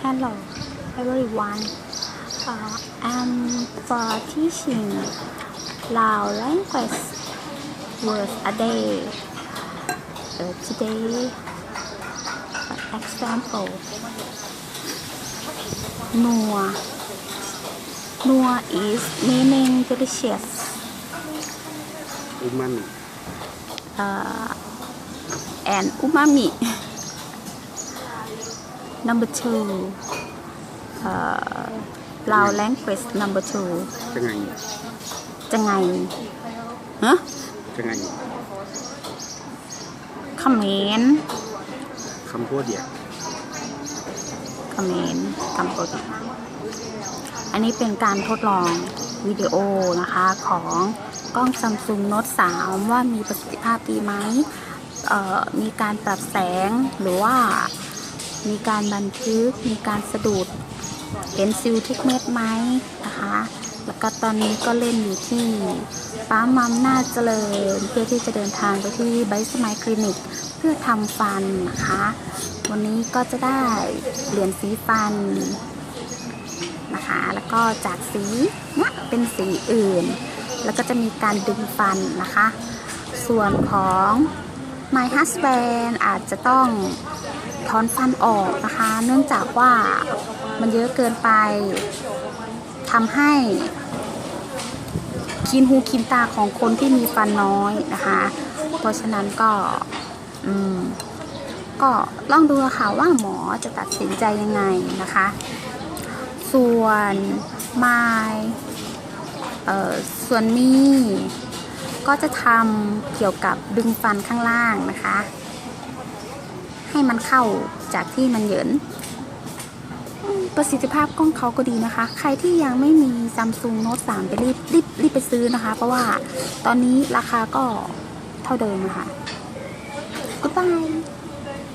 Hello everyone, uh, I'm for teaching Lao language words a day. Uh, today, for example, Noa. Noa is meaning delicious. Umami. Uh, and umami. Number two, uh, Lao language number two, จะไงจะไงฮะจะไงเขมรคำพูดเดียวเขมรกัมพูชาอันนี้เป็นการทดลองวิดีโอนะคะของกล้อง Samsung Note 3ว่ามีประสิทธิภาพดีไหมเอ่อมีการปรับแสงหรือว่า มีการบันทึก มีการสะดุดเห็นซิลทุกเม็ดไหมนะคะ แล้วก็ตอนนี้ก็เล่นอยู่ที่ป้ามัมน่าเจริญ เพื่อที่จะเดินทางไปที่ไบสมัยคลินิก เพื่อทำฟันนะคะ วันนี้ก็จะได้เหรียญสีฟันนะคะ แล้วก็จากสีเนี้ยเป็นสีอื่น แล้วก็จะมีการดึงฟันนะคะ ส่วนของ My Husband อาจจะต้อง ถอนฟันออกนะคะ เนื่องจากว่ามันเยอะเกินไปทำให้คินหูคินตาของคนที่มีฟันน้อยนะคะ เพราะฉะนั้นก็อืมก็ลองดูค่ะว่าหมอจะตัดสินใจยังไงนะคะ ส่วนไมเอ่อส่วนนี้ก็จะทำเกี่ยวกับดึงฟันข้างล่างนะคะ ให้มันเข้าจากที่มันเหยินประสิทธิภาพกล้องเขาก็ดีนะคะ ใครที่ยังไม่มีซัมซุงโน้ตสามไปรีบรีบรีบไปซื้อนะคะ เพราะว่าตอนนี้ราคาก็เท่าเดิมนะคะ Goodbye